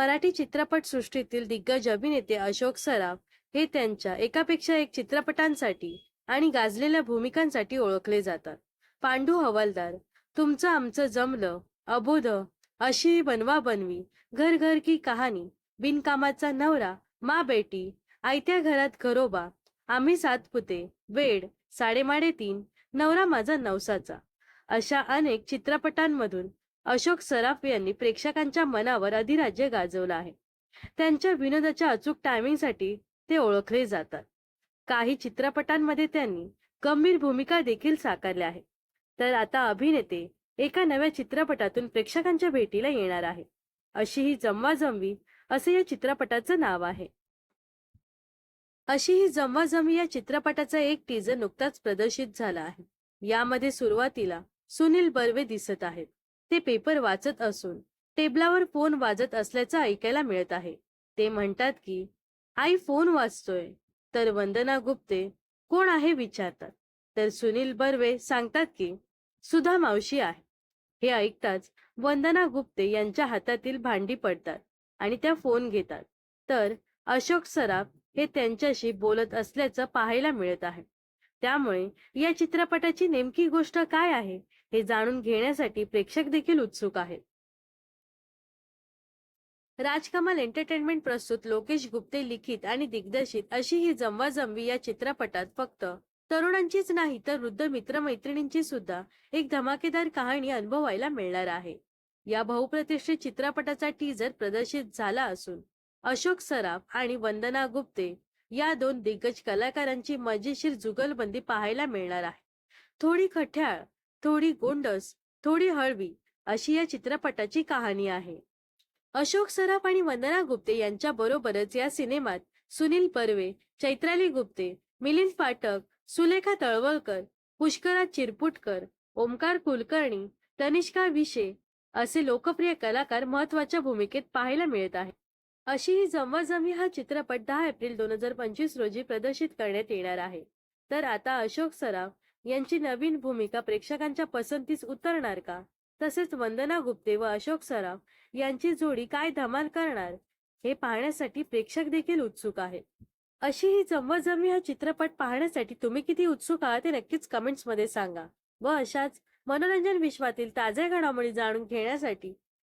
मराठी चित्रपट सृष्टीतील दिग्गज अभिनेते अशोक सराफ हे त्यांच्या एकापेक्षा एक चित्रपटांसाठी आणि गाजलेल्या भूमिकांसाठी ओळखले जातात. पांडू हवालदार तुमचं आमचं जमलं अबोध अशी बनवा बनवी घर घर की कहाणी बिनकामाचा नवरा मा बेटी आयत्या घरात घरोबा आम्ही सात पुते वेड साडेमाडे तीन नवरा माझा नवसाचा अशा अनेक चित्रपटांमधून अशोक सराफ यांनी प्रेक्षकांच्या मनावर अधिराज्य गाजवलं आहे. त्यांच्या विनोदाच्या अचूक टायमिंगसाठी ते ओळखले जातात. काही चित्रपटांमध्ये त्यांनी गंभीर भूमिका देखील साकारल्या आहेत. तर आता अभिनेते एका नव्या चित्रपटातून प्रेक्षकांच्या भेटीला येणार आहे अशी ही जमवाजमवी असे या चित्रपटाचं नाव आहे. अशी ही जमवाजमवी या चित्रपटाचा एक टीजर नुकताच प्रदर्शित झाला आहे. यामध्ये सुरुवातीला सुनील बर्वे दिसत आहेत. ते पेपर वाचत असून टेबलावर फोन वाजत असल्याचं ऐकायला मिळत आहे. ते म्हणतात की आई फोन वाचतोय तर वंदना गुप्ते कोण आहे विचारतात? तर सुनील बर्वे सांगतात की सुधा मावशी आहे. हे ऐकताच वंदना गुप्ते यांच्या हातातील भांडी पडतात आणि त्या फोन घेतात. तर अशोक सराफ हे त्यांच्याशी बोलत असल्याचं पाहायला मिळत आहे. त्यामुळे या चित्रपटाची नेमकी गोष्ट काय आहे हे जाणून घेण्यासाठी प्रेक्षक देखील उत्सुक आहेत. राजकमल एंटरटेनमेंट प्रस्तुत लोकेश गुप्ते लिखित आणि दिग्दर्शित अशी ही जमवाजमवी या चित्रपटात फक्त तरुणांचीच नाही तर वृद्ध मित्रमैत्रिणींची सुद्धा एक धमाकेदार कहाणी अनुभवायला मिळणार आहे. या बहुप्रतिष्ठित चित्रपटाचा टीजर प्रदर्शित झाला असून अशोक सराफ आणि वंदना गुप्ते या दोन दिग्गज कलाकारांची मजेशीर जुगलबंदी पाहायला मिळणार आहे. थोडी खट्याळ थोडी गोंडस थोडी हळवी अशी या चित्रपटाची कहाणी आहे. अशोक सराफ आणि वंदना गुप्ते यांच्या बरोबरच या सिनेमात सुनील पर्वे चैत्राली गुप्ते मिलिंद पाठक सुलेखा तळवळकर पुष्कराज चिरपुटकर ओमकार कुलकर्णी तनिष्का विशे असे लोकप्रिय कलाकार महत्त्वाच्या भूमिकेत पाहायला मिळत आहेत. अशी ही जमवाजमी हा चित्रपट दहा एप्रिल दोन हजार पंचवीस रोजी प्रदर्शित करण्यात येणार आहे. तर आता अशोक सराफ यांची नवीन भूमिका प्रेक्षकांच्या पसंतीस उतरणार का? तसेच वंदना गुप्ते व अशोक सराफ यांची जोडी काय धमाल करणार? हे पाहण्यासाठी प्रेक्षक देखील उत्सुक आहेत. अशी ही जमवाजमी हा चित्रपट पाहण्यासाठी तुम्ही किती उत्सुक आहात ते नक्कीच कमेंट्समध्ये सांगा. व अशाच मनोरंजन विश्वातील ताज्या घडामोडी जाणून घेण्यासाठी